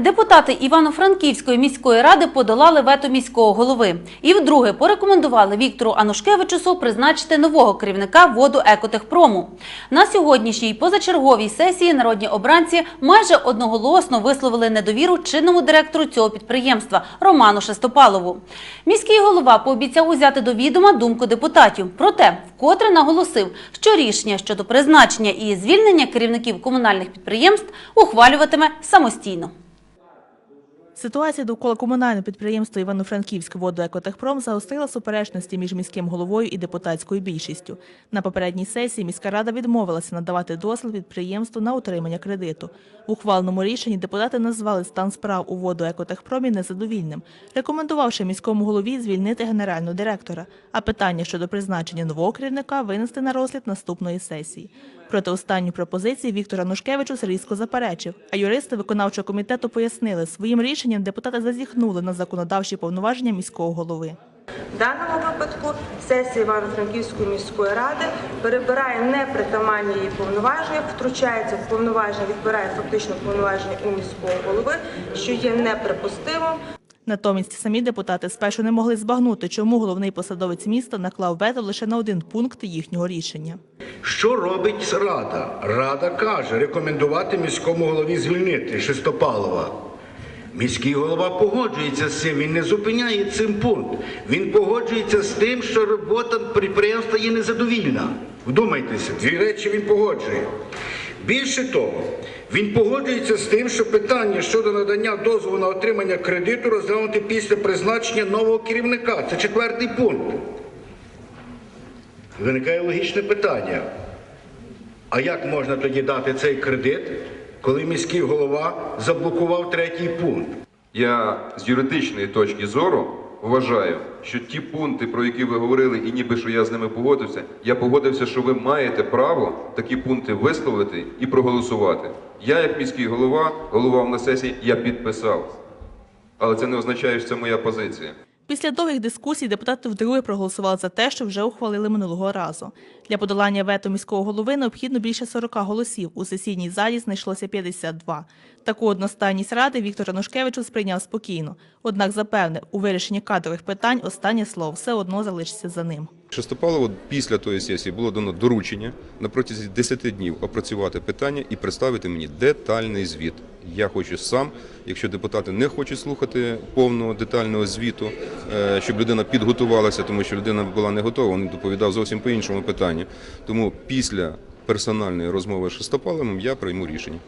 Депутати Івано-Франківської міської ради подолали вето міського голови і вдруге порекомендували Віктору Анушкевичусу призначити нового керівника воду Екотехпрому. На сьогоднішній позачерговій сесії народні обранці майже одноголосно висловили недовіру чинному директору цього підприємства Роману Шестопалову. Міський голова пообіцяв узяти до відома думку депутатів. Проте вкотре наголосив, що рішення щодо призначення і звільнення керівників комунальних підприємств ухвалюватиме самостійно. Ситуація довкола комунального підприємства Івано-Франківськ «Водоекотехпром» загострила суперечності між міським головою і депутатською більшістю. На попередній сесії міська рада відмовилася надавати дозвіл підприємству на отримання кредиту. В ухваленому рішенні депутати назвали стан справ у «Водоекотехпромі» незадовільним, рекомендувавши міському голові звільнити генерального директора, а питання щодо призначення нового керівника винести на розгляд наступної сесії. Проти останньої пропозиції Віктора Нушкевичус різко заперечив, а юристи виконавчого комітету пояснили, своїм рішенням депутати зазіхнули на законодавчі повноваження міського голови. В даному випадку сесія Івано-Франківської міської ради перебирає непритаманні її повноваження, втручається в повноваження, відбирає фактично повноваження у міського голови, що є неприпустимим. Натомість самі депутати спершу не могли збагнути, чому головний посадовець міста наклав вето лише на один пункт їхнього рішення. Що робить Рада? Рада каже рекомендувати міському голові звільнити Шестопалова. Міський голова погоджується з цим, він не зупиняє цим пункт. Він погоджується з тим, що робота підприємства є незадовільна. Вдумайтеся, дві речі він погоджує. Більше того, він погоджується з тим, що питання щодо надання дозволу на отримання кредиту розглянути після призначення нового керівника. Це четвертий пункт. Виникає логічне питання. А як можна тоді дати цей кредит, коли міський голова заблокував третій пункт? Я з юридичної точки зору вважаю, що ті пункти, про які ви говорили, і ніби що я з ними погодився, я погодився, що ви маєте право такі пункти висловити і проголосувати. Я, як міський голова, головав на сесії, я підписав. Але це не означає, що це моя позиція. Після довгих дискусій депутати вдруге проголосували за те, що вже ухвалили минулого разу. Для подолання вето міського голови необхідно більше 40 голосів. У сесійній залі знайшлося 52. Таку одностайність ради Віктор Анушкевичу сприйняв спокійно. Однак запевнив, у вирішенні кадрових питань останнє слово все одно залишиться за ним. Шестопалову після тої сесії було дано доручення на протязі 10 днів опрацювати питання і представити мені детальний звіт. Я хочу сам, якщо депутати не хочуть слухати повного детального звіту, е, щоб людина підготувалася, тому що людина була не готова, він доповідав зовсім по іншому питанню. Тому після персональної розмови з шестопалем я прийму рішення.